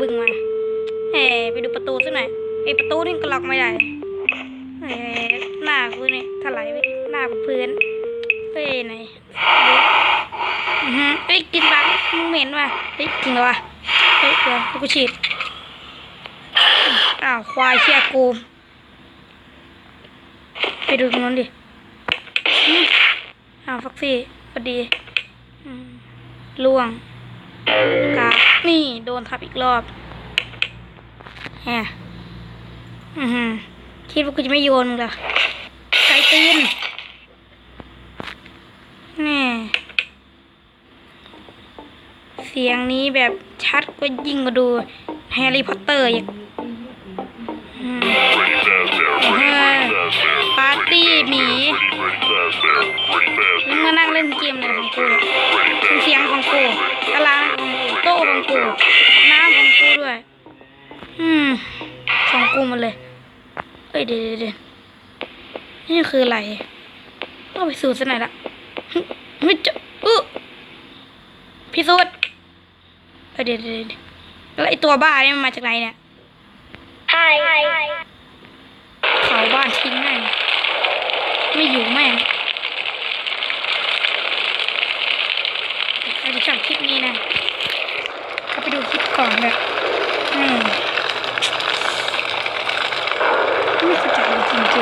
บึ้งมาเฮ้ไปดูประตูสักหน่อยไอประตูนี่ก็ล็อกไม่ได้เฮ้หน้ากูนี่ถลายไปหน้ากับพื้นเฮ้ยไหนอือฮึเฮ้ยกินบังมึงเหม็นว่ะเฮ้ยจริงเหรอวะเฮ้ยเดี๋ยวกูฉีดอ้าวควายเชี่ยกูไปดูตรงนั้นดิอ้าวฟักซี่พอดีล่วง กานี่โดนทับอีกรอบแฮะอือหือคิดว่ากูจะไม่โยนเหรอไก่ตีนแน่เสียงนี้แบบชัดก็ยิ่งกว่าดูแฮร์รี่พอตเตอร์อีกอืม fast มึง there. มานั่งเล่นเกมเลยของกู Pretty เป็น fast เสียงของกูตารางของกูโต๊ะของกูน้ำของกูด้วย อืมของกูหมันเลยเอ้ยเดี๋ยวเดี๋ยวเดี๋ยวนี่คืออะไรต้องไปสูจน์สักหน่อยละฮึเฮ้ยจะอึพิสูจน์เอ้ยเดี๋ยวเดี๋ยวเดี๋ยวแล้วไอตัวบ้านี่มันมาจากไหนเนี่ย Hi. เผาบ้านทิ้งแม่งไม่อยู่แม่ง ไปดูจากคลิปนี้นะก็ไปดูคลิปก่อนเลยอืมไม่เข้าใจจริงๆ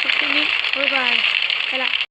คลิปนี้บ๊ายบายไปละ